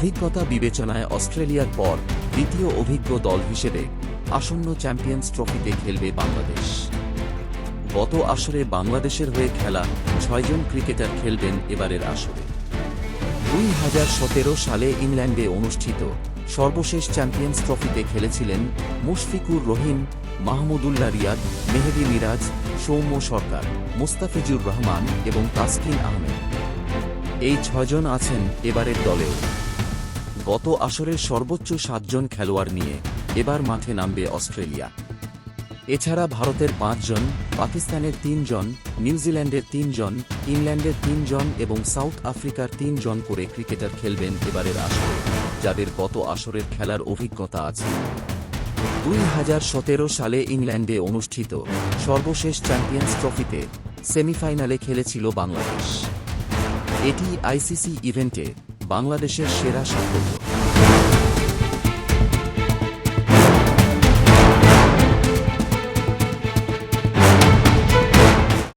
অভিজ্ঞতা বিবেচনায় অস্ট্রেলিয়ার পর দ্বিতীয় অভিজ্ঞ দল হিসেবে আসন্ন চ্যাম্পিয়ন্স ট্রফিতে খেলবে বাংলাদেশ। গত আসরে বাংলাদেশের হয়ে খেলা ছয়জন ক্রিকেটার খেলবেন এবারের আসরে। দুই হাজার সতেরো সালে ইংল্যান্ডে অনুষ্ঠিত সর্বশেষ চ্যাম্পিয়ন্স ট্রফিতে খেলেছিলেন মুশফিকুর রহিম, মাহমুদুল্লাহ রিয়াদ, মেহেদি মিরাজ, সৌম্য সরকার, মুস্তাফিজুর রহমান এবং তাসকিন আহমেদ। এই ছজন আছেন এবারের দলেও। গত আসরের সর্বোচ্চ সাতজন খেলোয়াড় নিয়ে এবার মাঠে নামবে অস্ট্রেলিয়া। এছাড়া ভারতের পাঁচজন, পাকিস্তানের তিনজন, নিউজিল্যান্ডের তিনজন, ইংল্যান্ডের তিনজন এবং সাউথ আফ্রিকার তিনজন করে ক্রিকেটার খেলবেন এবারের আসরে, যাদের গত আসরের খেলার অভিজ্ঞতা আছে। দুই হাজার সতেরো সালে ইংল্যান্ডে অনুষ্ঠিত সর্বশেষ চ্যাম্পিয়ন্স ট্রফিতে সেমিফাইনালে খেলেছিল বাংলাদেশ। এটি আইসিসি ইভেন্টে বাংলাদেশের সেরা সাফল্য।